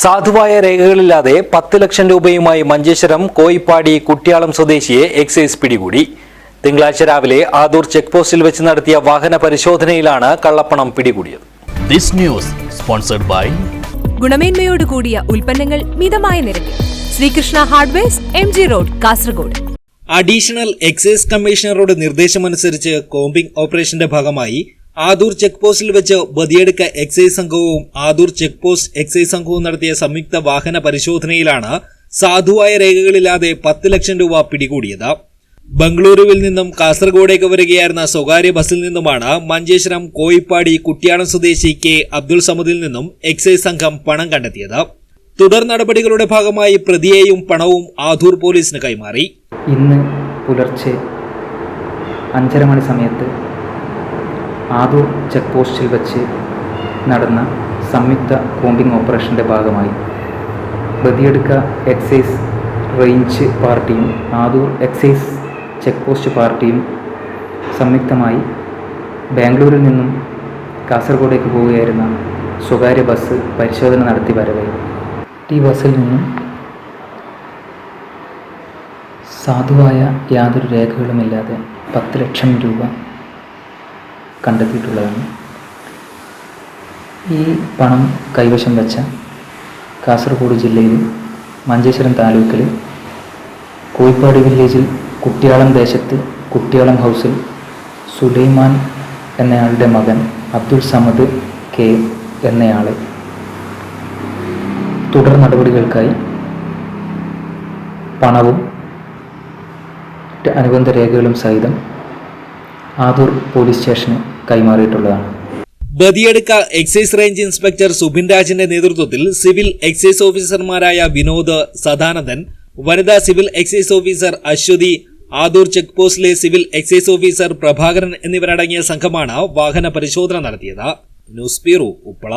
സാധുവായ രേഖകളില്ലാതെ പത്ത് ലക്ഷം രൂപയുമായി മഞ്ചേശ്വരം കോയിപ്പാടി കുട്ടിയാളം സ്വദേശിയെ എക്സൈസ് പിടികൂടി. തിങ്കളാഴ്ച രാവിലെ ആദൂർ ചെക്ക് പോസ്റ്റിൽ വെച്ച് നടത്തിയ വാഹന പരിശോധനയിലാണ് കള്ളപ്പണം പിടികൂടിയത്. This news sponsored by ഗുണമേന്മയോട് കൂടിയ ഉൽപ്പന്നങ്ങൾ മിതമായ നിരക്കിൽ. Sreekrishna hardwares M G road Kasaragod. Additional excise കമ്മീഷണറുടെ നിർദ്ദേശമനുസരിച്ച് കോമ്പിംഗ് ഓപ്പറേഷന്റെ ഭാഗമായി ആദൂർ ചെക്ക് പോസ്റ്റിൽ വെച്ച് ബദിയെടുക്ക എക്സൈസ് സംഘവും ആദൂർ ചെക്ക് പോസ്റ്റ് എക്സൈസ് സംഘവും നടത്തിയ സംയുക്ത വാഹന പരിശോധനയിലാണ് സാധുവായ രേഖകളില്ലാതെ പത്ത് ലക്ഷം രൂപ പിടികൂടിയത്. ബംഗളൂരുവിൽ നിന്നും കാസർഗോഡേക്ക് വരികയായിരുന്ന സ്വകാര്യ ബസ്സിൽ നിന്നുമാണ് മഞ്ചേശ്വരം കോയിപ്പാടി കുട്ടിയാണം സ്വദേശി കെ അബ്ദുൾ സമദിൽ നിന്നും എക്സൈസ് സംഘം പണം കണ്ടെത്തിയത്. തുടർ നടപടികളുടെ ഭാഗമായി പ്രതിയെയും പണവും ആധൂർ പോലീസിന് കൈമാറി. ഇന്ന് പുലർച്ചെ അഞ്ചര മണി സമയത്ത് ആദൂർ ചെക്ക് പോസ്റ്റിൽ വച്ച് നടന്ന സംയുക്ത കോമ്പിംഗ് ഓപ്പറേഷന്റെ ഭാഗമായി. ബദിയെടുക്ക എക്സൈസ് റേഞ്ച് പാർട്ടിയും ആദൂർ എക്സൈസ് ചെക്ക് പോസ്റ്റ് പാർട്ടിയും സംയുക്തമായി ബാംഗ്ലൂരിൽ നിന്നും കാസർഗോഡേക്ക് പോവുകയായിരുന്ന സ്വകാര്യ ബസ് പരിശോധന നടത്തി വരവേ ഈ ബസ്സിൽ നിന്നും സാധുവായ യാതൊരു രേഖകളുമില്ലാതെ പത്ത് ലക്ഷം രൂപ കണ്ടെത്തിയിട്ടുള്ളതാണ്. ഈ പണം കൈവശം വെച്ച കാസർഗോഡ് ജില്ലയിൽ മഞ്ചേശ്വരം താലൂക്കിൽ കോയിപ്പാടി വില്ലേജിൽ കുട്ടിയാളം ദേശത്ത് കുട്ടിയാളം ഹൗസിൽ സുലൈമാൻ എന്നയാളുടെ മകൻ അബ്ദുൾ സമദ് കെ എന്നയാളെ. തുടർ നടപടികൾക്കായി പണവും അനുബന്ധ രേഖകളും സഹിതം ആദൂർ പോലീസ് സ്റ്റേഷന് കൈമാറിയിട്ടുള്ളതാണ്. Badiyadka excise range inspector Subin രാജിന്റെ നേതൃത്വത്തിൽ സിവിൽ എക്സൈസ് ഓഫീസർമാരായ വിനോദ് സദാനന്ദൻ വനിതാ civil excise officer Aswathi Adoor check പോസ്റ്റിലെ civil excise officer Prabhakaran എന്നിവരടങ്ങിയ സംഘമാണ് വാഹന പരിശോധന നടത്തിയത്. News bureau Uppala.